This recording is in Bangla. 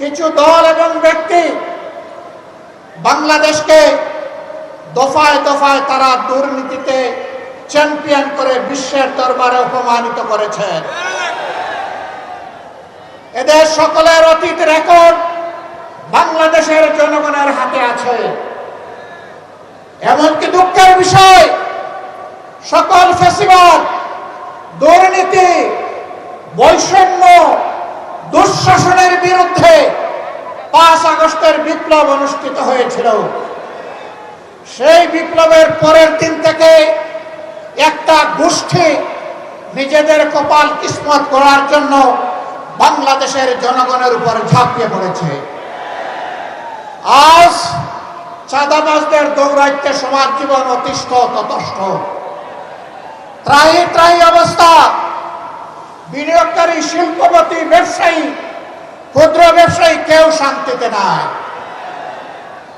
কিছু দল এবং ব্যক্তি বাংলাদেশকে দফায় দফায় তারা দুর্নীতিতে চ্যাম্পিয়ন করে বিশ্বের দরবারে অপমানিত করেছেন এদের সকলের অতীত রেকর্ড বাংলাদেশের জনগণের হাতে আছে। এমনকি দুঃখের বিষয়, সকল ফেসিবাদ দুর্নীতি, বৈষম্য দুঃশাসনের বিরুদ্ধে পাঁচ আগস্টের বিপ্লব অনুষ্ঠিত হয়েছিল। সেই বিপ্লবের পরের দিন থেকে একটা গোষ্ঠী নিজেদের কপাল কিসমত করার জন্য বাংলাদেশের জনগণের উপর ঝাঁপিয়ে পড়েছে। আজ চাঁদাবাজদের দৌরাইতে সমাজ জীবন অতিষ্ঠ ততষ্ঠ ত্রাহি ত্রাহি অবস্থা। শিল্পপতি ব্যবসায়ী ক্ষুদ্র ব্যবসায়ী কেউ শান্তিতে নাই।